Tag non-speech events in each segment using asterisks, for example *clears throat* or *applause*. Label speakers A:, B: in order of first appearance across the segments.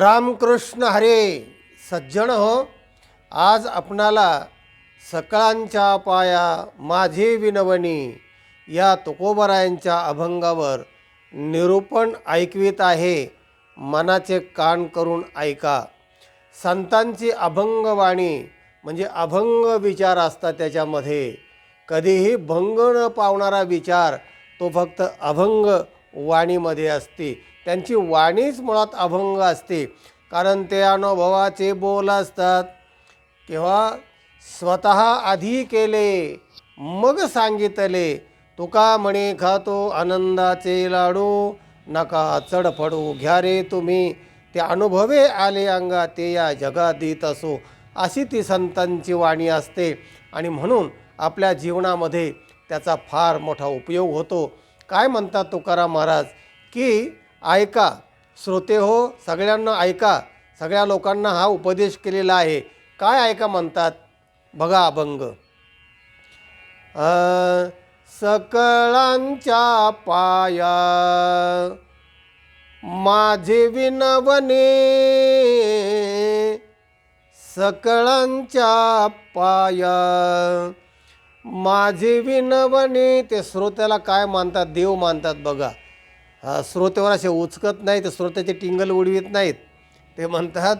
A: रामकृष्ण हरे सज्जन हो. आज आपणाला सकाळांच्या पाया माझे विनवणी या तुकोबरायांच्या अभंगावर निरूपण ऐकवीत आहे. मनाचे कान करून ऐका. संतांची अभंगवाणी म्हणजे अभंग विचार असतात त्याच्यामध्ये. कधीही भंग न पावणारा विचार तो फक्त अभंग वाणीमध्ये असते. त्यांची वाणीच मुळात अभंग असते. कारण ते अनुभवाचे बोल असतात. किंवा स्वतः आधी केले मग सांगितले तुका म्हणे खातो आनंदाचे लाडू नका चढफडू घ्या रे तुम्ही. ते अनुभवे आले अंगा ते या जगात असो. अशी ती संतांची वाणी असते. आणि म्हणून आपल्या जीवनामध्ये त्याचा फार मोठा उपयोग होतो. काय म्हणतात तुकाराम महाराज? की ऐका. श्रोते हो सगळ्यांना ऐका. सगळ्या लोकांना हा उपदेश केलेला आहे. काय ऐका म्हणतात? बघा अभंग. सकळांच्या पाया माझे विनवने सकळांच्या पाया माझे विनवने ते श्रोत्याला काय मानतात देव मानतात बघा. स्रोत्यावर असे उचकत नाही स्रोत्याचे टिंगल उडवीत नाहीत. ते म्हणतात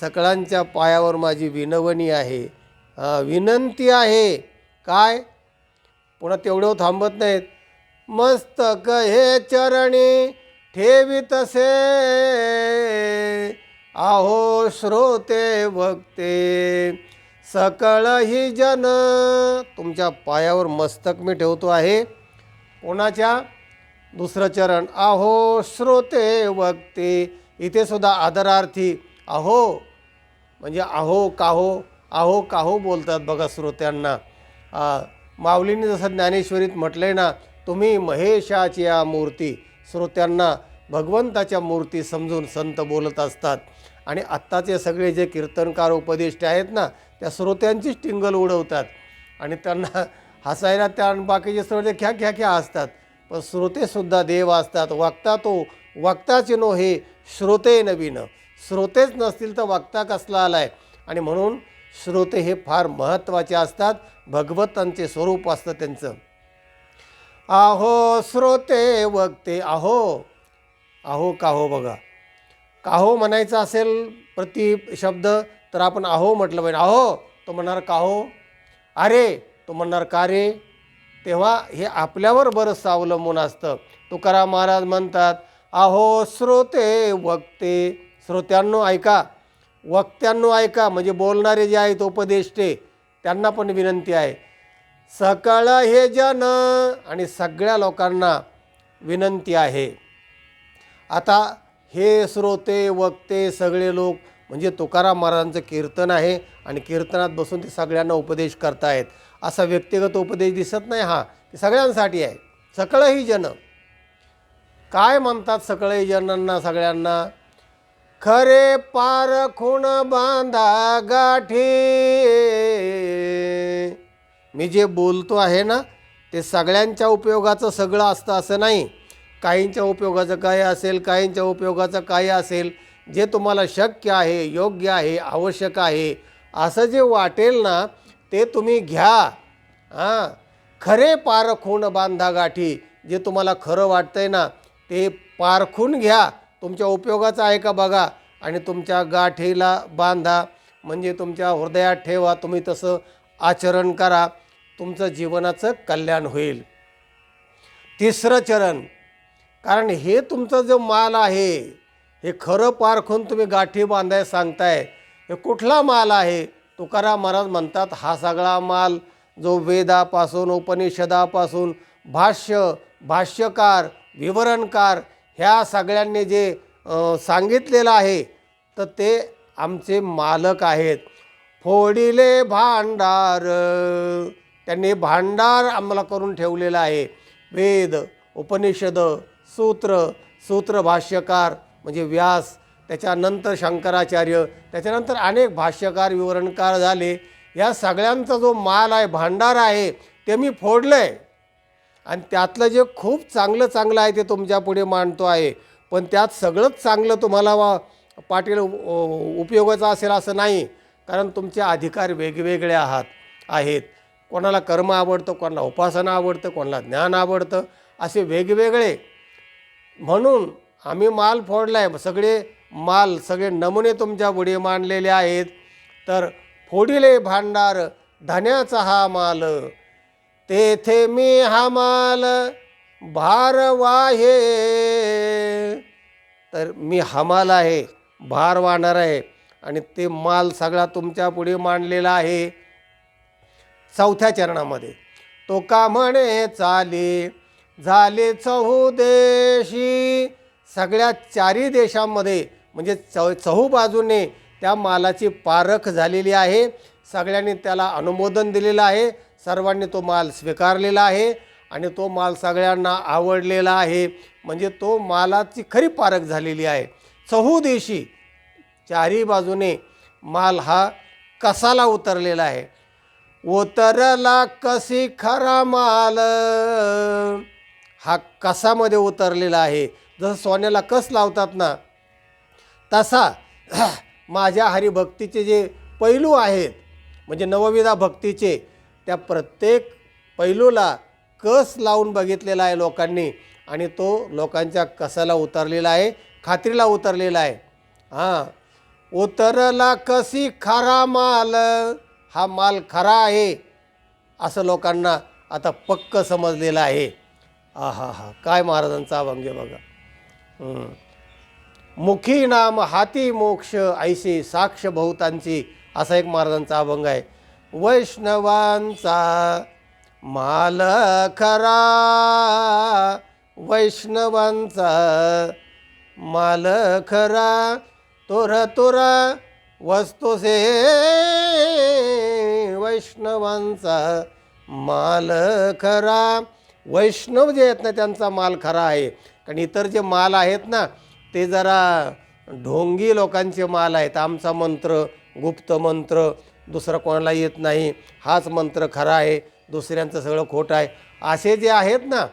A: सकळांच्या पायावर माझी विनवणी आहे. विनंती आहे. काय? पुन्हा तेवढं थांबत नाहीत. मस्तक हे चरणी ठेवी तसे आहो श्रोते भक्ते सकळ ही जन. तुमच्या पायावर मस्तक मी ठेवतो आहे. कोणाच्या? दुसरं चरण आहो श्रोते वक्ते इथे सुद्धा आदरार्थी अहो. म्हणजे अहो काहो अहो काहो बोलतात बघा श्रोत्यांना. माऊलींनी जसं ज्ञानेश्वरीत म्हटलं आहे ना तुम्ही महेशाची या मूर्ती. श्रोत्यांना भगवंताच्या मूर्ती समजून संत बोलत असतात. आणि आत्ताचे सगळे जे कीर्तनकार उपदिष्ट आहेत ना त्या श्रोत्यांचीच टिंगल उडवतात. आणि त्यांना हसायला त्या बाकीचे ते ख्या ख्या ख्या असतात पण श्रोतेसुद्धा देव असतात. वागता तो वागताचे नो हे श्रोते नवीन. श्रोतेच नसतील तर वागता कसला आला आहे आणि म्हणून श्रोते हे फार महत्त्वाचे असतात. भगवंतांचे स्वरूप असतं त्यांचं. आहो श्रोते वक्ते आहो आहो काहो बघा. काहो म्हणायचं असेल प्रति शब्द तर आपण आहो म्हटलं पाहिजे. आहो तो म्हणणार काहो अरे तो म्हणणार का रे? तेव्हा हे आपल्यावर बरंचसं अवलंबून असतं. तुकाराम महाराज म्हणतात आहो श्रोते वक्ते. श्रोत्यांनो ऐका. वक्त्यांनो ऐका. म्हणजे बोलणारे जे आहेत उपदेष्टे त्यांना पण विनंती आहे. सकळ हे जन आणि सगळ्या लोकांना विनंती आहे. आता हे श्रोते वक्ते सगळे लोक म्हणजे तुकाराम महाराजांचं कीर्तन आहे आणि कीर्तनात बसून ते सगळ्यांना उपदेश करतायत. असा व्यक्तिगत उपदेश दिसत नाही हा. ते सगळ्यांसाठी आहे. सकळही जन. काय म्हणतात सकळही जनांना सगळ्यांना? खरे पार खूण बांधा गाठी. मी जे बोलतो आहे ना ते सगळ्यांच्या उपयोगाचं सगळं असतं असं नाही. काहींच्या उपयोगाचं काय असेल काहींच्या उपयोगाचं काय असेल. जे तुम्हाला शक्य आहे योग्य आहे आवश्यक आहे असं जे वाटेल ना ते तुम्ही घ्या. हां. खरे पारखून बांधा गाठी जे तुम्हाला खरं वाटतंय ना ते पारखून घ्या. तुमच्या उपयोगाचं आहे का बघा. आणि तुमच्या गाठीला बांधा. म्हणजे तुमच्या हृदयात ठेवा. तुम्ही तसं आचरण करा. तुमचं जीवनाचं कल्याण होईल. तिसरं चरण. कारण हे तुमचं जो माल आहे हे खरं पारखून तुम्ही गाठी बांधाय सांगताय हे कुठला माल आहे? तुकाराम महाराज म्हणतात हा सगळा माल जो वेदापासून उपनिषदापासून भाष्य भाष्यकार विवरणकार ह्या सगळ्यांनी जे सांगितलेलं आहे तर ते आमचे मालक आहेत. फोडिले भांडार. त्यांनी भांडार आम्हाला करून ठेवलेलं आहे. वेद उपनिषद सूत्र सूत्र भाष्यकार म्हणजे व्यास त्याच्यानंतर शंकराचार्य त्याच्यानंतर अनेक भाष्यकार विवरणकार झाले. या सगळ्यांचा जो माल आहे भांडार आहे ते मी फोडलं आहे आणि त्यातलं जे खूप चांगलं चांगलं आहे ते तुमच्यापुढे मांडतो आहे. पण त्यात सगळंच चांगलं तुम्हाला वा पाटील उपयोगाचं असेल असं नाही. कारण तुमचे अधिकार वेगवेगळे आहात आहेत. कोणाला कर्म आवडतं कोणाला उपासना आवडतं कोणाला ज्ञान आवडतं असे वेगवेगळे. म्हणून आम्ही माल फोडला आहे सगळे माल सगळे नमुने तुमच्यापुढे मांडलेले आहेत. तर फोडिले भांडार धन्याचा हा माल. तेथे मी हा माल भार वाहे. तर मी हमाल आहे भार वाहणार आहे. आणि ते माल सगळा तुमच्यापुढे मांडलेला आहे. चौथ्या चरणामध्ये. तो का म्हणे चाले. झाले चहू देशी. सगळ्या चारी देशांमध्ये म्हणजे चौ चहू बाजूने त्या मालाची पारख झालेली आहे. सगळ्यांनी त्याला अनुमोदन दिलेलं आहे. सर्वांनी तो माल स्वीकारलेला आहे आणि तो माल सगळ्यांना आवडलेला आहे. म्हणजे तो मालाची खरी पारख झालेली आहे. चहूदेशी चारी बाजूने माल हा कसाला उतरलेला आहे? उतरला कशी खरा माल? हा कसामध्ये उतरलेला आहे. जसं सोन्याला कस लावतात ना तसा *clears throat* माझ्या हरिभक्तीचे जे पैलू आहेत म्हणजे नवविधा भक्तीचे त्या प्रत्येक पैलूला कस लावून बघितलेला आहे लोकांनी आणि तो लोकांच्या कसाला उतरलेला आहे खात्रीला उतरलेला आहे. हां उतरला कसी खरा माल? हा माल खरा आहे असं लोकांना आता पक्क समजलेलं आहे. आ हा हा काय महाराजांचा अभंग बघा. हं. मुखी नाम हाती मोक्ष ऐशी साक्ष बहुतांची असा एक महाराजांचा अभंग आहे. वैष्णवांचा माल खरा वैष्णवांचा माल खरा तोर तोरा वस्तुसे वैष्णवांचा माल खरा वैष्णव जे आहेत ना त्यांचा माल खरा आहे. कारण इतर जे माल आहेत ना ते जरा ढोंगी लोकांचे माल आहेत. आमचा मंत्र गुप्त मंत्र दुसरा कोणाला येत नाही. हाच मंत्र खरा आहे. दुसऱ्यांचं सगळं खोटं आहे. असे जे आहेत ना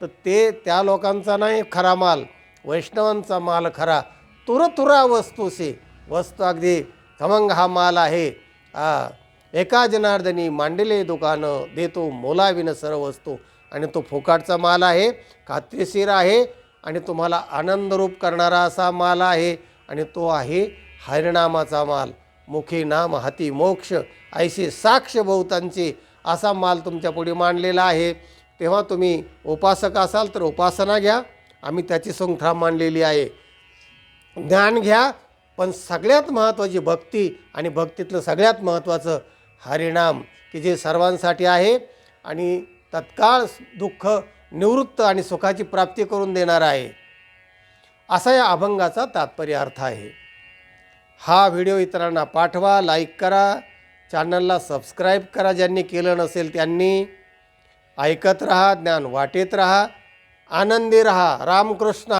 A: तर ते त्या लोकांचा नाही खरा माल. वैष्णवांचा माल खरा. तुरतुरा वस्तूशी. वस्तू अगदी खमंग हा माल आहे. एका जनार्दनी मांडले दुकानं देतो मोलाविन सर्व वस्तू. आणि तो फुकाटचा माल आहे खात्रीशीर आहे आणि तुम्हाला आनंदरूप करणारा असा माल आहे आणि तो आहे हरिनामाचा माल. मुखी नाम हाती मोक्ष ऐशी साक्ष बहुतांची असा माल तुमच्यापुढे मांडलेला आहे. तेव्हा तुम्ही उपासक असाल तर उपासना घ्या. आम्ही त्याची संख्या मांडलेली आहे. ज्ञान घ्या पण सगळ्यात महत्त्वाची भक्ती आणि भक्तीतलं सगळ्यात महत्त्वाचं हरिणाम की जे सर्वांसाठी आहे. आणि तत्काळ दुःख निवृत्त आणि सुखाची प्राप्ती करून देणार आहे. असा या अभंगाचा तात्पर्य अर्थ आहे. हा व्हिडिओ इतरांना पाठवा लाईक करा चॅनलला सबस्क्राईब करा ज्यांनी केलं नसेल त्यांनी. ऐकत रहा ज्ञान वाटेत रहा आनंदी रहा. रामकृष्ण.